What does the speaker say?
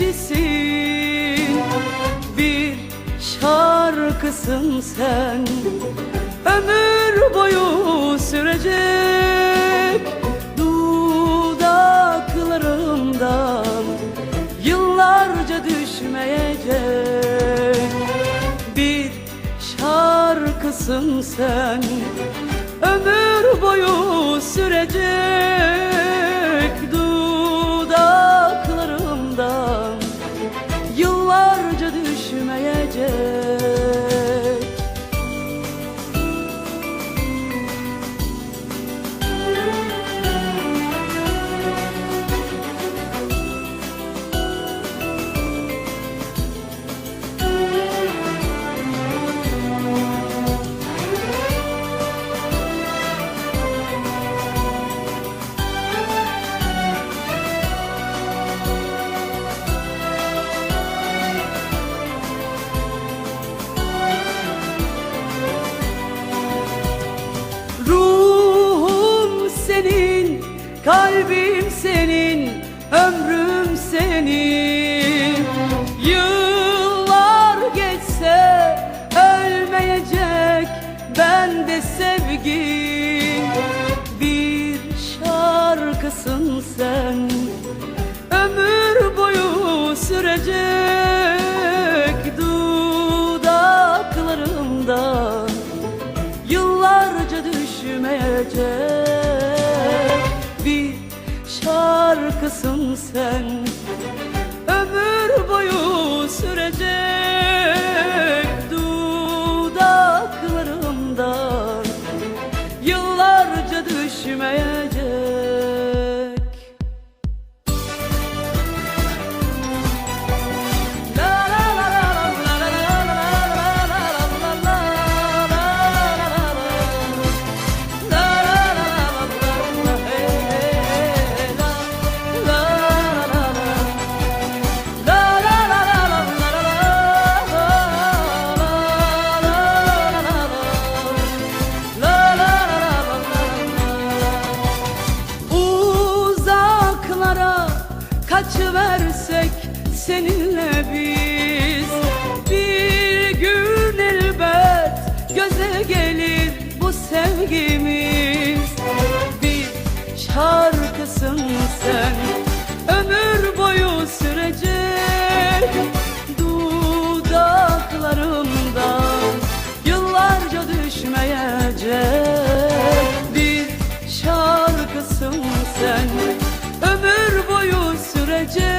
bir eşisin Bir şarkısın sen. Ömür boyu sürecek Dudaklarımdan Yıllarca düşmeyecek. Bir şarkısın sen. Ömür boyu sürecek kalbim senin, ömrüm senin. Yıllar geçse ölmeyecek bende sevgin Bir şarkısın sen, ömür boyu sürecek Dudaklarımdan. Yıllarca düşmeyecek şarkısın sen. Ömür boyu sürecek kaçıversek seninle biz. Bir gün elbet göze gelir bu sevgimiz. Bir şarkısın sen Just.